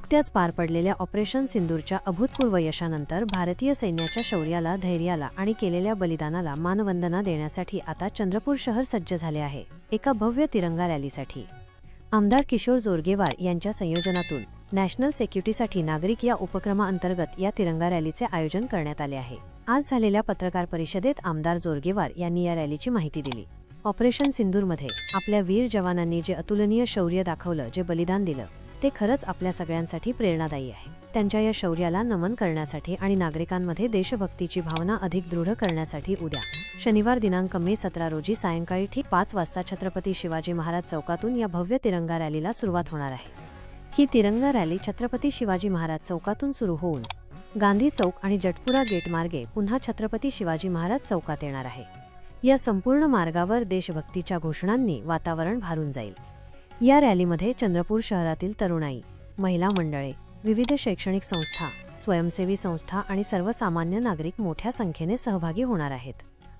नुकत्याच पार पडलेल्या ऑपरेशन सिंदूरच्या अभूतपूर्व यशानंतर भारतीय सैन्याच्या शौर्याला धैर्याला आणि केलेल्या बलिदानाला मानवंदना देण्यासाठी आता चंद्रपूर शहर सज्ज झाले आहे एका भव्य तिरंगा रॅलीसाठी. आमदार किशोर जोरगेवार यांच्या संयोजनातून नॅशनल सेक्युरिटीसाठी नागरिक या उपक्रमाअंतर्गत या तिरंगा रॅलीचे आयोजन करण्यात आले आहे. आज झालेल्या पत्रकार परिषदेत आमदार जोरगेवार यांनी या रॅलीची माहिती दिली. ऑपरेशन सिंदूरमध्ये आपल्या वीर जवानांनी जे अतुलनीय शौर्य दाखवलं जे बलिदान दिलं ते खरंच आपल्या सगळ्यांसाठी प्रेरणादायी आहे. त्यांच्या या शौर्याला नमन करण्यासाठी आणि नागरिकांमध्ये देशभक्तीची भावना अधिक दृढ करण्यासाठी उद्या शनिवार दिनांक मे सतरा रोजी सायंकाळी ठीक पाच वाजता छत्रपती शिवाजी महाराज चौकातून या भव्य तिरंगा रॅलीला सुरुवात होणार आहे. ही तिरंगा रॅली छत्रपती शिवाजी महाराज चौकातून सुरू होऊन गांधी चौक आणि जटपुरा गेट मार्गे पुन्हा छत्रपती शिवाजी महाराज चौकात येणार आहे. या संपूर्ण मार्गावर देशभक्तीच्या घोषणांनी वातावरण भारून जाईल. या रॅलीमध्ये चंद्रपूर शहरातील तरुणाई महिला मंडळे विविध शैक्षणिक संस्था स्वयंसेवी संस्था आणि सर्वसामान्य नागरिक मोठ्या संख्येने सहभागी होणार आहेत.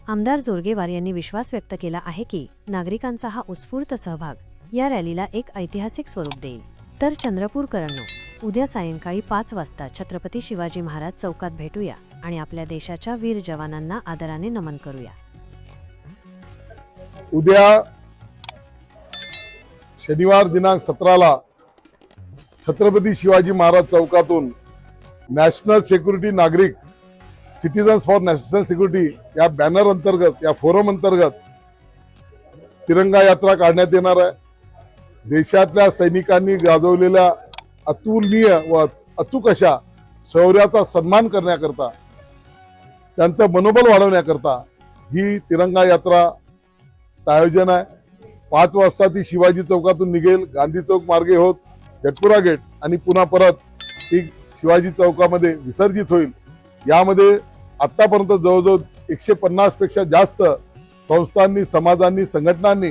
आमदार जोरगेवार यांनी विश्वास व्यक्त केला आहे की नागरिकांचा हा उत्स्फूर्त सहभाग या रॅलीला एक ऐतिहासिक स्वरूप देईल. तर चंद्रपूरकरांनो उद्या सायंकाळी पाच वाजता छत्रपती शिवाजी महाराज चौकात भेटूया आणि आपल्या देशाच्या वीर जवानांना आदराने नमन करूया. उद्या शनिवार दिनांक सतराला छत्रपती शिवाजी महाराज चौकातून नॅशनल सेक्युरिटी नागरिक सिटीजन्स फॉर नॅशनल सिक्युरिटी या बॅनर अंतर्गत या फोरम अंतर्गत तिरंगा यात्रा काढण्यात येणार आहे. देशातल्या सैनिकांनी गाजवलेल्या अतुलनीय व अचूक अशा शौर्याचा सन्मान करण्याकरता त्यांचं मनोबल वाढवण्याकरता ही तिरंगा यात्रा आयोजन आहे. पाच वाजता ती शिवाजी चौकातून निघेल गांधी चौक मार्गे होत जटपुरा गेट आणि पुन्हा परत ती शिवाजी चौकामध्ये विसर्जित होईल. यामध्ये आत्तापर्यंत जवळजवळ एकशे पन्नासपेक्षा जास्त संस्थांनी समाजांनी संघटनांनी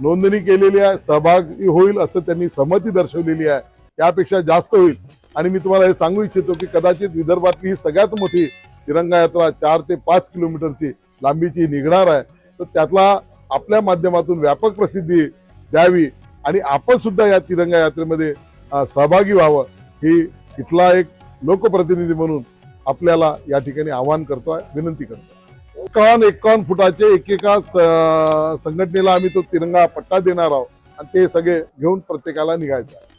नोंदणी केलेली आहे सहभागी होईल असं त्यांनी सहमती दर्शवलेली आहे. त्यापेक्षा जास्त होईल. आणि मी तुम्हाला हे सांगू इच्छितो की कदाचित विदर्भातली ही सगळ्यात मोठी तिरंगा यात्रा चार ते पाच किलोमीटरची लांबीची निघणार आहे. तर त्यातला आपल्या माध्यमातून व्यापक प्रसिद्धी द्यावी आणि आपण सुद्धा या तिरंगा यात्रेमध्ये सहभागी व्हावं ही इथला एक लोकप्रतिनिधी म्हणून आपल्याला या ठिकाणी आवाहन करतोय विनंती करतो एकावन्न एकावन्न फुटाचे एकेका संघटनेला आम्ही तो तिरंगा पट्टा देणार आहोत आणि ते सगळे घेऊन प्रत्येकाला निघायचं